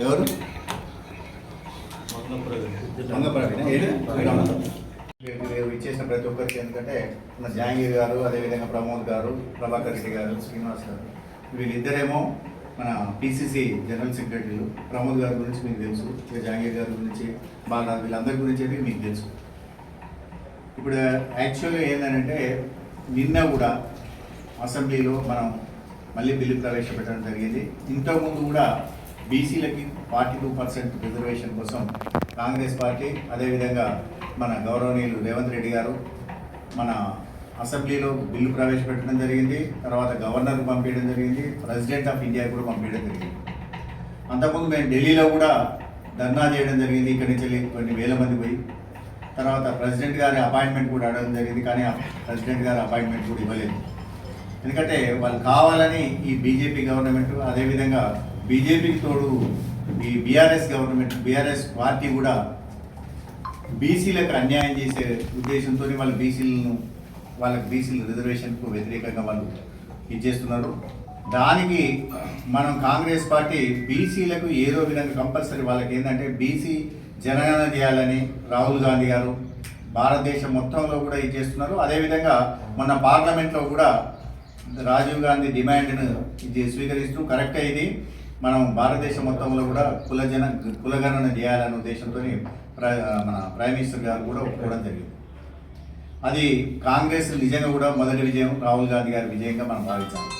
ఎవరు? ఇచ్చేసిన ప్రతి ఒక్కరికి ఎందుకంటే మన గారు అదేవిధంగా ప్రమోద్ గారు ప్రభాకర్ రెడ్డి గారు శ్రీనివాస్ గారు వీళ్ళిద్దరేమో మన పిసిసి జనరల్ సెక్రటరీలు ప్రమోద్ గారి గురించి మీకు తెలుసు ఇక గారి గురించి బాలరాజ్ వీళ్ళందరి గురించి అయితే మీకు తెలుసు. ఇప్పుడు యాక్చువల్గా ఏంటంటే నిన్న కూడా అసెంబ్లీలో మనం మళ్ళీ బిల్లు ప్రవేశపెట్టడం జరిగింది. ఇంతకుముందు కూడా బీసీలకి ఫార్టీ టూ పర్సెంట్ రిజర్వేషన్ కోసం కాంగ్రెస్ పార్టీ అదేవిధంగా మన గౌరవనీయులు రేవంత్ రెడ్డి గారు మన అసెంబ్లీలో బిల్లు ప్రవేశపెట్టడం జరిగింది తర్వాత గవర్నర్ పంపించడం జరిగింది ప్రెసిడెంట్ ఆఫ్ ఇండియా కూడా పంపించడం జరిగింది. అంతకుముందు మేము ఢిల్లీలో కూడా ధర్నా చేయడం జరిగింది ఇక్కడి నుంచి వెళ్ళి కొన్ని వేల మంది పోయి. తర్వాత ప్రెసిడెంట్ గారి అపాయింట్మెంట్ కూడా అడగడం జరిగింది కానీ ప్రెసిడెంట్ గారి అపాయింట్మెంట్ కూడా ఇవ్వలేదు. ఎందుకంటే వాళ్ళు కావాలని ఈ బీజేపీ గవర్నమెంట్ అదేవిధంగా బీజేపీకి తోడు ఈ బీఆర్ఎస్ గవర్నమెంట్ బీఆర్ఎస్ పార్టీ కూడా బీసీలకు అన్యాయం చేసే ఉద్దేశంతో వాళ్ళు బీసీలను వాళ్ళకి బీసీల రిజర్వేషన్కు వ్యతిరేకంగా వాళ్ళు ఇచ్చేస్తున్నారు దానికి మనం కాంగ్రెస్ పార్టీ బీసీలకు ఏదో విధంగా కంపల్సరీ వాళ్ళకి ఏంటంటే బీసీ జనగణన చేయాలని రాహుల్ గాంధీ గారు భారతదేశం మొత్తంలో కూడా ఇది చేస్తున్నారు. అదేవిధంగా మన పార్లమెంట్లో కూడా రాజీవ్ గాంధీ డిమాండ్ను ఇది స్వీకరిస్తూ కరెక్ట్ ఇది. మనం భారతదేశం మొత్తంలో కూడా కులజన కులగణన చేయాలనే ఉద్దేశంతో మన ప్రైమ్ మినిస్టర్ గారు కూడా ఒప్పుకోవడం జరిగింది. అది కాంగ్రెస్ నిజంగా కూడా మొదటి విజయం రాహుల్ గాంధీ గారి విజయంగా మనం భావించాలి.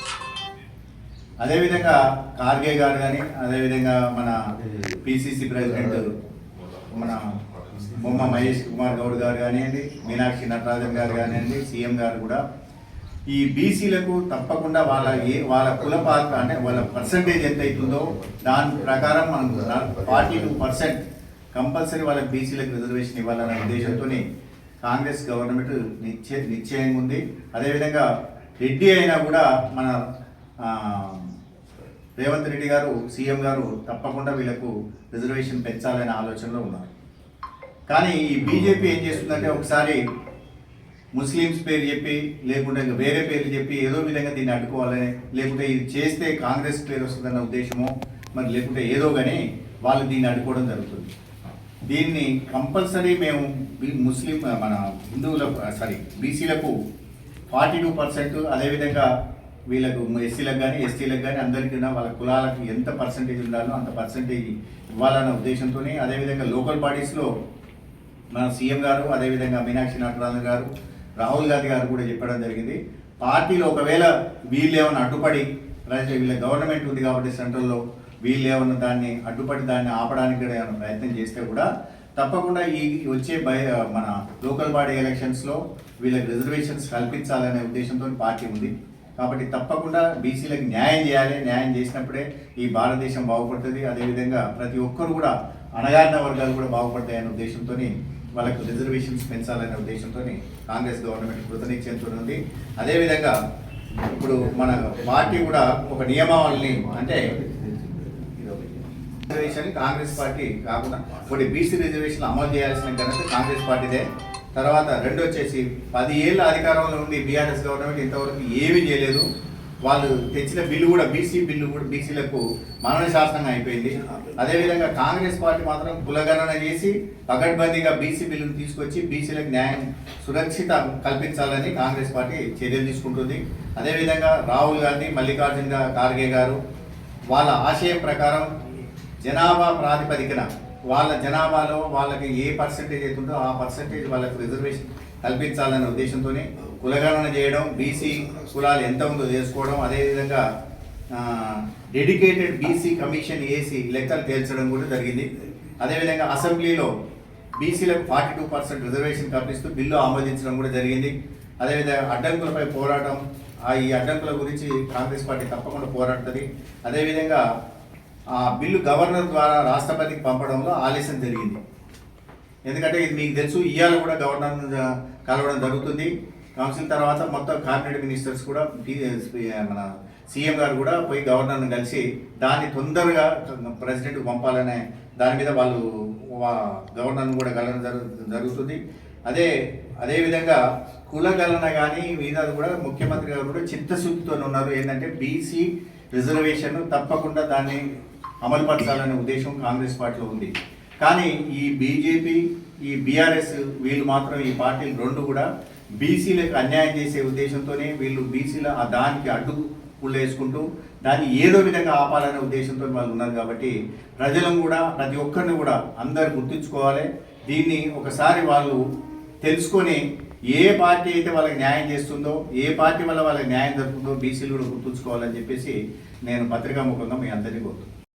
అదేవిధంగా కార్గే గారు కానీ అదేవిధంగా మన పిసిసి ప్రెసిడెంట్ మన బొమ్మ మహేష్ కుమార్ గౌడ్ గారు కానివ్వండి మీనాక్షి నటరాజన్ గారు కానివ్వండి సీఎం గారు కూడా ఈ బీసీలకు తప్పకుండా వాళ్ళ ఏ వాళ్ళ కుల పాత్ర అంటే వాళ్ళ పర్సంటేజ్ ఎంత అవుతుందో దాని ప్రకారం మనం ఫార్టీ టూ పర్సెంట్ కంపల్సరీ వాళ్ళ బీసీలకు రిజర్వేషన్ ఇవ్వాలనే ఉద్దేశంతో కాంగ్రెస్ గవర్నమెంట్ నిశ్చయ నిశ్చయంగా ఉంది. అదేవిధంగా రెడ్డి అయినా కూడా మన రేవంత్ రెడ్డి గారు సీఎం గారు తప్పకుండా వీళ్ళకు రిజర్వేషన్ పెంచాలనే ఆలోచనలో ఉన్నారు. కానీ ఈ బీజేపీ ఏం చేస్తుందంటే ఒకసారి ముస్లిమ్స్ పేరు చెప్పి లేకుంటే ఇంకా వేరే పేర్లు చెప్పి ఏదో విధంగా దీన్ని అడ్డుకోవాలని లేకుంటే ఇది చేస్తే కాంగ్రెస్ పేరు వస్తుందన్న ఉద్దేశమో మరి లేకుంటే ఏదో కానీ వాళ్ళు దీన్ని అడ్డుకోవడం జరుగుతుంది. దీన్ని కంపల్సరీ మేము ముస్లిం మన హిందువులకు సారీ బీసీలకు ఫార్టీ టూ పర్సెంట్ అదేవిధంగా వీళ్ళకు ఎస్సీలకు కానీ ఎస్టీలకు కానీ అందరికీ వాళ్ళ కులాలకు ఎంత పర్సంటేజ్ ఉండాలో అంత పర్సంటేజ్ ఇవ్వాలన్న ఉద్దేశంతో అదేవిధంగా లోకల్ బాడీస్లో మన సీఎం గారు అదేవిధంగా మీనాక్షి నటరాజన్ గారు రాహుల్ గాంధీ గారు కూడా చెప్పడం జరిగింది. పార్టీలో ఒకవేళ వీళ్ళు ఏమైనా అడ్డుపడి ప్రజ- వీళ్ళ గవర్నమెంట్ ఉంది కాబట్టి సెంట్రల్లో వీళ్ళు ఏమైనా దాన్ని అడ్డుపడి దాన్ని ఆపడానికి కూడా ఏమైనా ప్రయత్నం చేస్తే కూడా తప్పకుండా ఈ వచ్చే బై మన లోకల్ బాడీ ఎలక్షన్స్లో వీళ్ళకి రిజర్వేషన్స్ కల్పించాలనే ఉద్దేశంతో పార్టీ ఉంది. కాబట్టి తప్పకుండా బీసీలకు న్యాయం చేయాలి. న్యాయం చేసినప్పుడే ఈ భారతదేశం బాగుపడుతుంది. అదేవిధంగా ప్రతి ఒక్కరు కూడా అణగారిన వర్గాలు కూడా బాగుపడతాయనే ఉద్దేశంతో వాళ్ళకు రిజర్వేషన్స్ పెంచాలనే ఉద్దేశంతో కాంగ్రెస్ గవర్నమెంట్ కృతనిశ్చయంతో ఉంది. అదేవిధంగా ఇప్పుడు మన పార్టీ కూడా ఒక నియమావళిని అంటే రిజర్వేషన్ కాంగ్రెస్ పార్టీ కాకుండా ఒకటి బీసీ రిజర్వేషన్ అమలు చేయాల్సిన ఘనత కాంగ్రెస్ పార్టీదే. తర్వాత రెండు వచ్చేసి పది ఏళ్ళ అధికారంలో ఉండి బీఆర్ఎస్ గవర్నమెంట్ ఇంతవరకు ఏమీ చేయలేదు. వాళ్ళు తెచ్చిన బిల్లు కూడా బీసీ బిల్లు కూడా బీసీలకు మరణ శాసనంగా అయిపోయింది. అదేవిధంగా కాంగ్రెస్ పార్టీ మాత్రం కులగణన చేసి పగడ్బందీగా బీసీ బిల్లును తీసుకొచ్చి బీసీలకు న్యాయం సురక్షిత కల్పించాలని కాంగ్రెస్ పార్టీ చర్యలు తీసుకుంటుంది. అదేవిధంగా రాహుల్ గాంధీ మల్లికార్జున ఖార్గే గారు వాళ్ళ ఆశయం ప్రకారం జనాభా ప్రాతిపదికన వాళ్ళ జనాభాలో వాళ్ళకి ఏ పర్సంటేజ్ అవుతుందో ఆ పర్సంటేజ్ వాళ్ళకి రిజర్వేషన్ కల్పించాలనే ఉద్దేశంతోనే కులగణన చేయడం బీసీ కులాలు ఎంత ఉందో చేసుకోవడం అదేవిధంగా డెడికేటెడ్ బీసీ కమిషన్ ఏసీ లెక్కలు తేల్చడం కూడా జరిగింది. అదేవిధంగా అసెంబ్లీలో బీసీలకు ఫార్టీ టూ పర్సెంట్ రిజర్వేషన్ కల్పిస్తూ బిల్లు ఆమోదించడం కూడా జరిగింది. అదేవిధంగా అడ్డంకులపై పోరాటం ఆ ఈ అడ్డంకుల గురించి కాంగ్రెస్ పార్టీ తప్పకుండా పోరాడుతుంది. అదేవిధంగా ఆ బిల్లు గవర్నర్ ద్వారా రాష్ట్రపతికి పంపడంలో ఆలస్యం జరిగింది. ఎందుకంటే ఇది మీకు తెలుసు ఇవాళ కూడా గవర్నర్ కలవడం జరుగుతుంది. కౌన్సిల్ తర్వాత మొత్తం క్యాబినెట్ మినిస్టర్స్ కూడా మన సీఎం గారు కూడా పోయి గవర్నర్ను కలిసి దాన్ని తొందరగా ప్రెసిడెంట్ పంపాలనే దాని మీద వాళ్ళు గవర్నర్ను కూడా కలవడం జరుగు జరుగుతుంది. అదే అదేవిధంగా కులగలన కానీ మీద కూడా ముఖ్యమంత్రి గారు కూడా చిత్తశుద్ధితో ఉన్నారు. ఏంటంటే బీసీ రిజర్వేషన్ తప్పకుండా దాన్ని అమలుపరచాలనే ఉద్దేశం కాంగ్రెస్ పార్టీలో ఉంది. కానీ ఈ బీజేపీ ఈ బీఆర్ఎస్ వీళ్ళు మాత్రం ఈ పార్టీలు రెండు కూడా బీసీలకు అన్యాయం చేసే ఉద్దేశంతోనే వీళ్ళు బీసీల ఆ దానికి అడ్డు వేసుకుంటూ దాన్ని ఏదో విధంగా ఆపాలనే ఉద్దేశంతో వాళ్ళు ఉన్నారు కాబట్టి ప్రజలను కూడా ప్రతి ఒక్కరిని కూడా అందరు గుర్తుంచుకోవాలి. దీన్ని ఒకసారి వాళ్ళు తెలుసుకొని ఏ పార్టీ అయితే వాళ్ళకి న్యాయం చేస్తుందో ఏ పార్టీ వల్ల వాళ్ళకి న్యాయం జరుగుతుందో బీసీలు కూడా గుర్తుంచుకోవాలని చెప్పేసి నేను పత్రికాముఖంగా మీ అందరినీ కోరుతున్నాను.